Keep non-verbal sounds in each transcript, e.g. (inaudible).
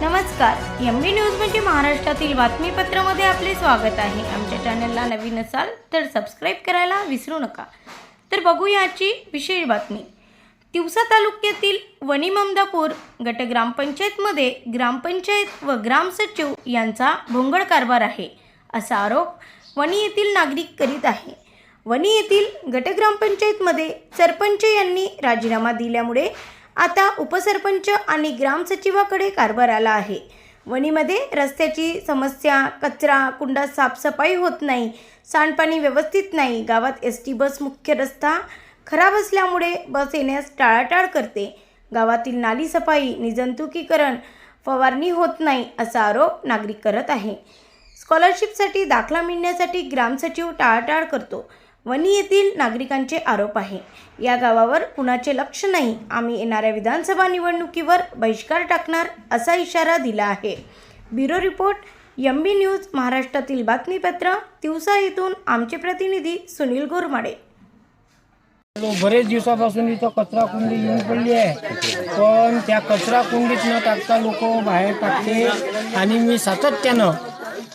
नमस्कार. M B news म्हणजे महाराष्ट्रातील बातमीपत्रामध्ये आपले स्वागत आहे. आमच्या चॅनलला नवीन असाल तर सबस्क्राईब करायला विसरू नका. तर बघूया आजची विशेष बातमी. तिवसा तालुक्यातील वणी ममदापूर गट ग्रामपंचायतमध्ये ग्रामपंचायत व ग्रामसचिव यांचा भोंगळ कारभार आहे असा आरोप वणी येथील नागरिक करीत आहे. वणी येथील गटग्रामपंचायतमध्ये सरपंच यांनी राजीनामा दिल्यामुळे आता उपसरपंच आणि ग्रामसचिवाकडे कारभार आला आहे. वणीमध्ये रस्त्याची समस्या कचरा कुंडात साफसफाई होत नाही सांडपाणी व्यवस्थित नाही गावात एस टी बस मुख्य रस्ता खराब असल्यामुळे बस येण्यास टाळाटाळ करते. गावातील नाली सफाई निजंतुकीकरण फवारणी होत नाही असा आरोप नागरिक करत आहे. स्कॉलरशिपसाठी दाखला मिळण्यासाठी ग्रामसचिव टाळाटाळ करतो. वणी येथील नागरिकांचे आरोप आहे. या गावावर कुणाचे लक्ष नाही. आम्ही येणाऱ्या विधानसभा निवडणुकीवर बहिष्कार टाकणार असा इशारा दिला आहे. Bureau report M B news महाराष्ट्रातील बातमीपत्र दिवसा येथून आमचे प्रतिनिधी सुनील गोरमाडे. बरेच दिवसापासून इथं कचरा कुंडी येऊन पडली आहे. पण त्या कचरा कुंडीत न टाकता लोक बाहेर टाकते आणि मी सातत्यानं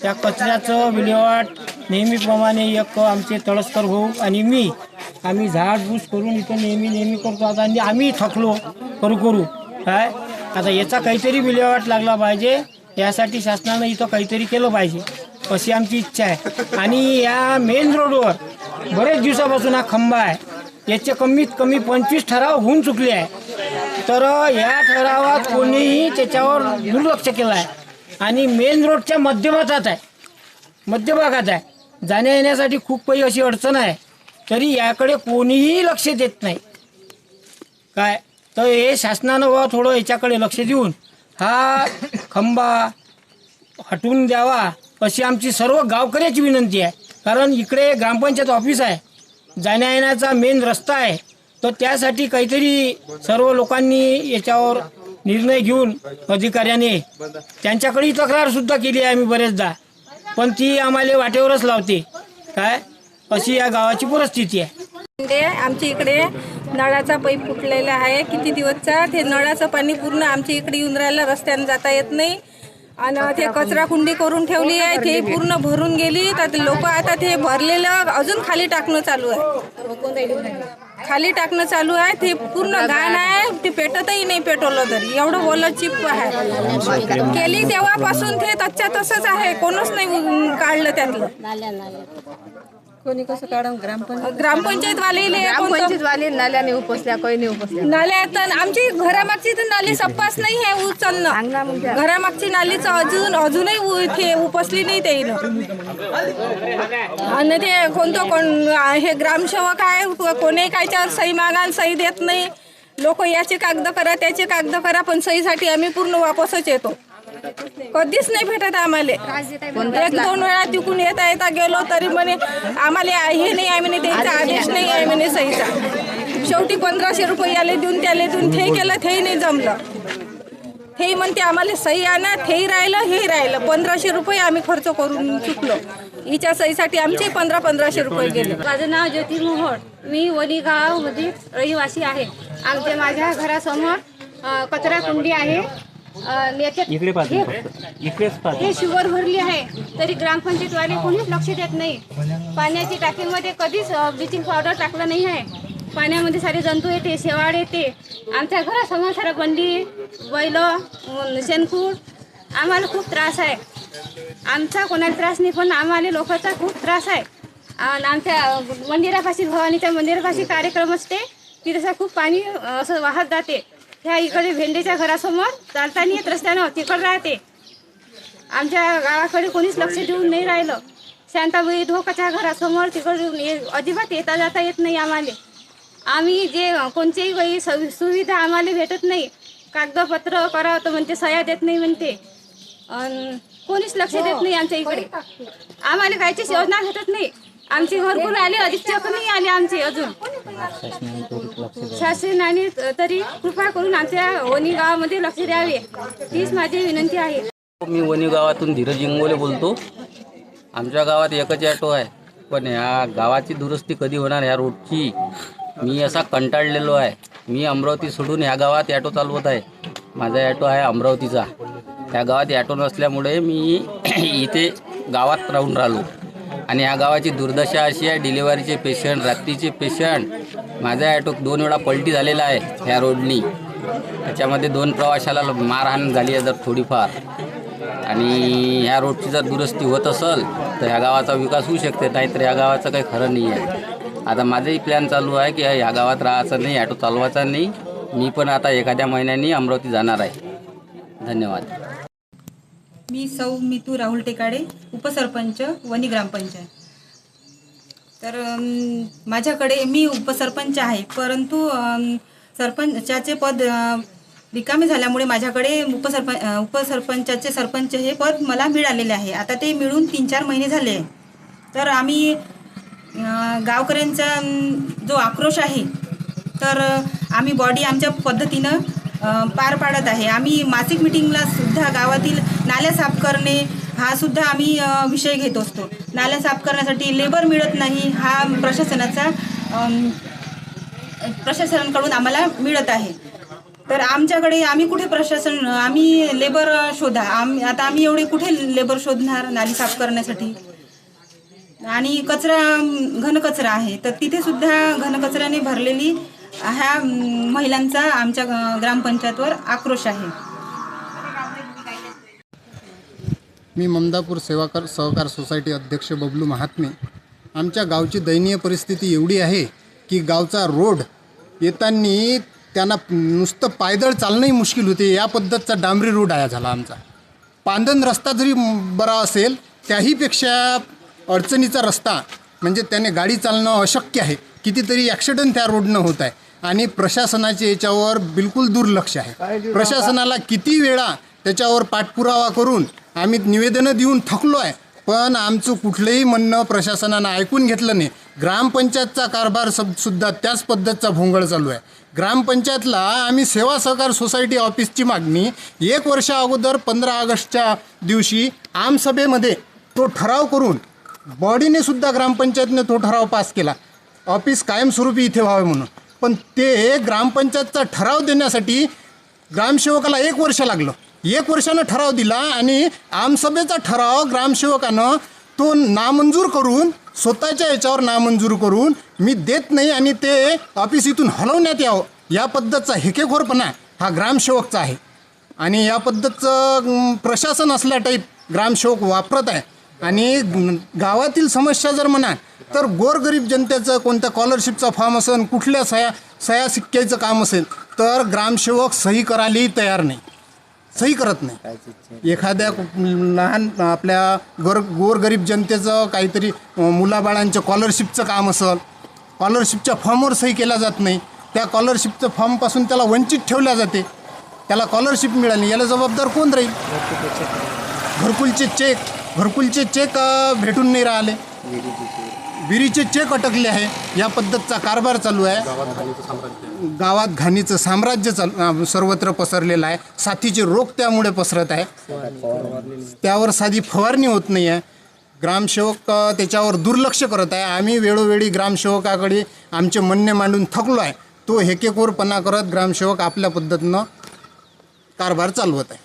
त्या कचऱ्याचं विल्हेवाट नेहमीप्रमाणे एक आमचे तळस्कर भाऊ आणि मी आम्ही झाडभूस करून इथं नेहमी नेहमी करतो. आता आणि आम्ही थकलो करू करू. काय? आता याचा काहीतरी विल्हेवाट लागला पाहिजे. यासाठी शासनानं इथं काहीतरी केलं पाहिजे. अशी आमची इच्छा आहे. आणि या मेन रोडवर बरेच दिवसापासून हा खंबा आहे. याचे कमीत कमी पंचवीस ठराव होऊन चुकले आहे. तर या ठरावात कोणीही त्याच्यावर दुर्लक्ष केलं आहे. आणि मेन रोडच्या मध्यभागात आहे. मध्यभागात आहे. जाण्या येण्यासाठी खूप काही अशी अडचण आहे. तरी याकडे कोणीही लक्ष देत नाही. काय? तर हे शासनानं व थोडं याच्याकडे लक्ष देऊन हा खंबा हटवून द्यावा अशी आमची सर्व गावकऱ्याची विनंती आहे. कारण इकडे ग्रामपंचायत ऑफिस आहे. जाण्या येण्याचा मेन रस्ता आहे. तर त्यासाठी काहीतरी सर्व लोकांनी याच्यावर निर्णय घेऊन अधिकाऱ्याने त्यांच्याकडेही तक्रारसुद्धा केली आहे आम्ही बरेचदा. पण ती आम्हाला वाटेवरच लावते. काय? अशी या गावाची परिस्थिती आहे. ते आमच्या इकडे नळाचा पाईप फुटलेला आहे. किती दिवसचा? ते नळाचं पाणी पूर्ण आमच्या इकडे येऊन राहिलं रस्त्याने जाता येत नाही. आणि ते कचरा कुंडी करून ठेवली आहे ते पूर्ण भरून गेली. तर लोक आता ते भरलेलं अजून खाली टाकणं चालू आहे. खाली टाकणं चालू आहे. ते पूर्ण घाण आहे. ते पेटतही नाही पेटवलं तरी. एवढं ओलं चिप आहे. केली तेव्हापासून ते तच्च्या तसंच आहे. कोणच नाही काढलं त्यातलं. कोणी कसं काढून ग्रामपंचायत ग्रामपंचायत वाले ग्रामपंचायत वाले नाल्याने उपसल्या काही नाही उपसल्या. नाल्यात आमची घरामागची तर नाली सप्पास नाही आहे उचलणं. घरामागची नालीच अजून अजूनही उ- इथे उपसली नाही ते आणि ते कोणतं कोण हे ग्रामसेवक आहे कोणी कायच्यावर सही मागाल सही देत नाही. लोक याचे कागद करा त्याचे कागद करा पण सहीसाठी आम्ही पूर्ण वापसच येतो. कधीच नाही भेटत आम्हाला. एक दोन वेळा तिकून येता येता गेलो तरी म्हणे आम्हाला हे नाही आहे म्हणे त्याचा आदेश नाही आहे म्हणे सहीचा. शेवटी पंधराशे रुपये याले देऊन त्याले देऊन ते केलं ते नाही जमलं. हे म्हणते आम्हाला सही आणा तेही राहिलं हे राहिलं. पंधराशे रुपये आम्ही खर्च करून चुकलो. हिच्या सहीसाठी आमचे पंधरा पंधराशे रुपये गेले. माझं नाव ज्योती मोहोळ. मी वली गावामध्ये रहिवासी आहे. आमच्या माझ्या घरासमोर कचरा कुंडी आहे. हे- हे शुगर भरली आहे तरी ग्रामपंचायतवाले कोणीच लक्ष देत नाही. पाण्याची टाकीमध्ये कधीच ब्लिचिंग पावडर टाकलं नाही आहे. पाण्यामध्ये सारे जंतू येते शेवाळ येते. आमच्या घरासमोर सारं बंडी बैल अं, शेणखूड. आम्हाला खूप त्रास आहे. आमचा कोणाला त्रास नाही पण आम्हाला लोकांचा खूप त्रास आहे. आणि आमच्या मंदिरापाशी भवानीच्या मंदिरापाशी कार्यक्रम असते तिथं खूप पाणी अं, असं वाहत जाते. ह्या इकडे भेंडीच्या घरासमोर चालताना येत रस्त्यानं तिकडं राहते. आमच्या गावाकडे कोणीच लक्ष देऊन नाही राहिलं. शांताबाई धोकाच्या घरासमोर तिकडून ये- अजिबात येता जाता येत नाही आम्हाला. आम्ही जे कोणतेही काही सवि सुविधा आम्हाला भेटत नाही. कागदपत्र करावं तर म्हणते सह्या देत नाही म्हणते. कोणीच लक्ष देत नाही आमच्या इकडे. आम्हाला काहीचीच योजना भेटत नाही. आमची घरकुल आले अधीक्षक नाही आले आमचे अजून. शासनाने तरी कृपा करून आमच्या वणी गावामध्ये लक्ष द्यावे. तीच माझी विनंती आहे. मी वणी गावातून धीरज इंगोले बोलतो. आमच्या गावात एकच ॲटो आहे. पण ह्या गावाची दुरुस्ती कधी होणार ह्या रोडची मी असा कंटाळलेलो आहे. मी अमरावती सोडून ह्या गावात ॲटो चालवत आहे. माझा ॲटो आहे अमरावतीचा. त्या गावात ॲटो नसल्यामुळे मी (clears throat) इथे गावात राहून राहिलो. आणि या गावाची दुर्दशा अशी आहे डिलिव्हरीचे पेशंट रात्रीचे पेशंट माझा ॲटो दोन वेळा पलटी झालेला आहे ह्या रोडनी. त्याच्यामध्ये दोन प्रवाशाला मारहाण झाली आहे जर थोडीफार. आणि ह्या रोडची जर दुरुस्ती होत असेल तर ह्या गावाचा विकास होऊ शकते नाहीतर ह्या गावाचं काही खरं नाही आहे आता माझंही प्लॅन चालू आहे की ह्या गावात राहायचं नाही ॲटो चालवायचा नाही. मी पण आता एखाद्या महिन्यानी अमरावती जाणार आहे. धन्यवाद. मी सौ मितू राहुल टेकाडे उपसरपंच वनी ग्रामपंचायत. तर माझ्याकडे मी उपसरपंच आहे परंतु सरपंचाचे पद रिकामे झाल्यामुळे माझ्याकडे उपसरपंच उपसरपंचाचे सरपंच हे पद मला मिळालेले आहे. आता ते मिळून तीन चार महिने झाले. तर आम्ही गावकऱ्यांचा जो आक्रोश आहे तर आम्ही बॉडी आमच्या पद्धतीनं पार पाडत आहे. आम्ही मासिक मिटिंगला सुद्धा गावातील नाल्या साफ करणे हा सुद्धा आम्ही विषय घेत असतो. नाल्या साफ करण्यासाठी लेबर मिळत नाही हा प्रशासनाचा प्रशासनाकडून आम्हाला मिळत आहे. तर आमच्याकडे आम्ही कुठे प्रशासन आम्ही लेबर शोधा. आम्ही आता आम्ही एवढे कुठे लेबर शोधणार नाली साफ करण्यासाठी? आणि कचरा घनकचरा आहे. तर तिथे सुद्धा घनकचऱ्याने भरलेली ह्या महिलांचा आमच्या ग्रामपंचायतवर आक्रोश आहे. मी ममदापूर सेवाकर सहकार सोसायटी अध्यक्ष बबलू महात्मे. आमच्या गावची दयनीय परिस्थिती एवढी आहे की गावचा रोड येताना त्यांना नुसतं पायदळ चालणंही मुश्किल होते. या पद्धतचा डांबरी रोड आहे झाला आमचा. पांदन रस्ता जरी बरा असेल त्याहीपेक्षा अडचणीचा रस्ता म्हणजे त्याने गाडी चालणं अशक्य आहे. कितीतरी ॲक्सिडेंट त्या रोडनं होत आहे. आणि प्रशासनाचे याच्यावर बिलकुल दुर्लक्ष आहे. प्रशासनाला किती वेळा त्याच्यावर पाठपुरावा करून आम्ही निवेदनं देऊन थकलो आहे. पण आमचं कुठलंही म्हणणं प्रशासनानं ऐकून घेतलं नाही. ग्रामपंचायतचा कारभार सब सुद्धा त्याच पद्धतचा भोंगळ चालू आहे. ग्रामपंचायतला आम्ही सेवा सहकार सोसायटी ऑफिसची मागणी एक वर्षा अगोदर पंधरा ऑगस्टच्या दिवशी आमसभेमध्ये तो ठराव करून बॉडीने सुद्धा ग्रामपंचायतने तो ठराव पास केला. ऑफिस कायमस्वरूपी इथे व्हावे म्हणून. पण ते ग्रामपंचायतचा ठराव देण्यासाठी ग्रामसेवकाला एक वर्ष लागलं. एक वर्षानं ठराव दिला आणि आमसभेचा ठराव ग्रामसेवकानं तो नामंजूर करून स्वतःच्या याच्यावर नामंजूर करून मी देत नाही आणि ते ऑफिस इथून हलवण्यात यावं या पद्धतचा हेकेखोरपणा हा ग्रामसेवकचा आहे. आणि या पद्धतचं प्रशासन असल्या टाईप ग्रामसेवक वापरत आहे. आणि गावातील समस्या जर म्हणा तर गोरगरीब जनतेचं कोणत्या स्कॉलरशिपचा फॉर्म असेल कुठल्या सया सह्या सिक्क्याचं काम असेल तर ग्रामसेवक सही करायलाही तयार नाही. सही करत नाही. एखाद्या लहान आपल्या गर गोरगरीब जनतेचं काहीतरी मुलाबाळांचं कॉलरशिपचं काम असेल कॉलरशिपच्या फॉर्मवर सही केला जात नाही त्या कॉलरशिपचं फॉर्मपासून त्याला वंचित ठेवल्या जाते. त्याला कॉलरशिप मिळाली याला जबाबदार कोण राहील? घरकुलचे चेक घरकुलचे चेक भेटून नाही राहिले. विहिरीचे चेक अटकले आहे. या पद्धतचा कारभार चालू आहे. गावात घाणीचं साम्राज्य चाल सर्वत्र पसरलेलं आहे. साथीचे रोग त्यामुळे पसरत आहे. त्यावर साधी फवारणी होत नाही आहे ग्रामसेवक त्याच्यावर दुर्लक्ष करत आहे. आम्ही वेळोवेळी ग्रामसेवकाकडे आमचे म्हणणे मांडून थकलो आहे. तो हेकेखोरपणा करत ग्रामसेवक आपल्या पद्धतीनं कारभार चालवत आहे.